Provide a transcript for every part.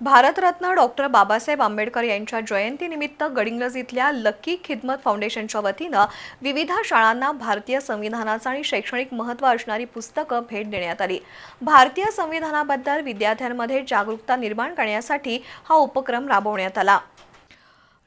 Bharat Ratna doctor Babasaheb Ambedkar यांच्या जयंतीनिमित्त गडिंग्लज इथल्या लकी खिदमत फाउंडेशनच्या वतीनं विविध शाळांना भारतीय संविधानाचं आणि शैक्षणिक महत्त्व असणारी पुस्तकं भेट देण्यात आली. भारतीय संविधानाबद्दल विद्यार्थ्यांमध्ये जागरूकता निर्माण करण्यासाठी हा उपक्रम राबवण्यात आला.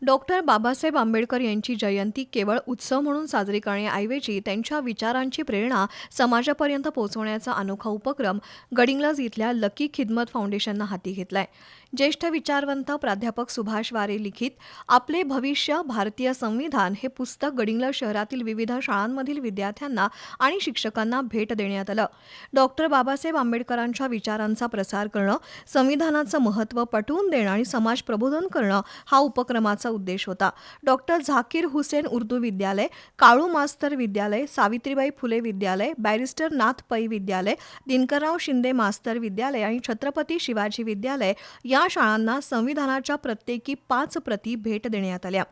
डॉक्टर बाबासाहेब आंबेडकर यांची जयंती केवळ उत्सव म्हणून साजरी करण्याऐवजी त्यांच्या विचारांची प्रेरणा समाजापर्यंत पोहोचवण्याचा अनोखा उपक्रम गडिंग्लज इथल्या लकी खिदमत फाउंडेशननं हाती घेतलाय. ज्येष्ठ विचारवंत प्राध्यापक सुभाष वारे लिखित आपले भविष्य भारतीय संविधान हे पुस्तक गडिंग्लज शहरातील विविध शाळांमधील विद्यार्थ्यांना आणि शिक्षकांना भेट देण्यात आलं. डॉक्टर बाबासाहेब आंबेडकरांच्या विचारांचा प्रसार करणं संविधानाचं महत्त्व पटवून देणं आणि समाज प्रबोधन करणं हा उपक्रमाचा उद्देश होता. डॉक्टर झाकीर हुसेन उर्दू विद्यालय काळू मास्तर विद्यालय सावित्रीबाई फुले विद्यालय बॅरिस्टर नाथ पै विद्यालय दिनकरराव शिंदे मास्तर विद्यालय आणि छत्रपती शिवाजी विद्यालय या शाळांना संविधानाच्या प्रत्येकी पाच प्रती भेट देण्यात आल्या.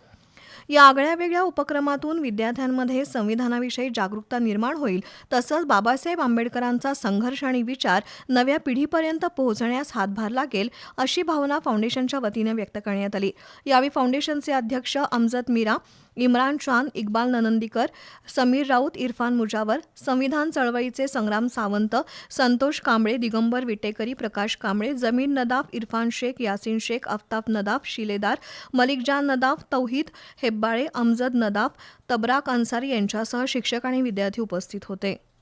या आगळ्या वेगळ्या उपक्रमातून विद्यार्थ्यांमध्ये संविधानाविषयी जागरूकता निर्माण होईल तसंच बाबासाहेब आंबेडकरांचा संघर्ष आणि विचार नव्या पिढीपर्यंत पोहोचण्यास हातभार लागेल अशी भावना फाउंडेशनच्या वतीनं व्यक्त करण्यात आली. यावेळी फाउंडेशनचे अध्यक्ष अमजद मीरा इम्रान खान इक्बाल ननंदीकर समीर राऊत इरफान मुजावर संविधान चळवळीचे संग्राम सावंत संतोष कांबळे दिगंबर विटेकरी प्रकाश कांबळे जमीन नदाफ इरफान शेख यासिन शेख अफ्ताब नदाफ शिलेदार मलिकजान नदाफ तौहीद हेब्बाळे अमजद नदाफ तबराक अन्सारी यांच्यासह शिक्षक आणि विद्यार्थी उपस्थित होते.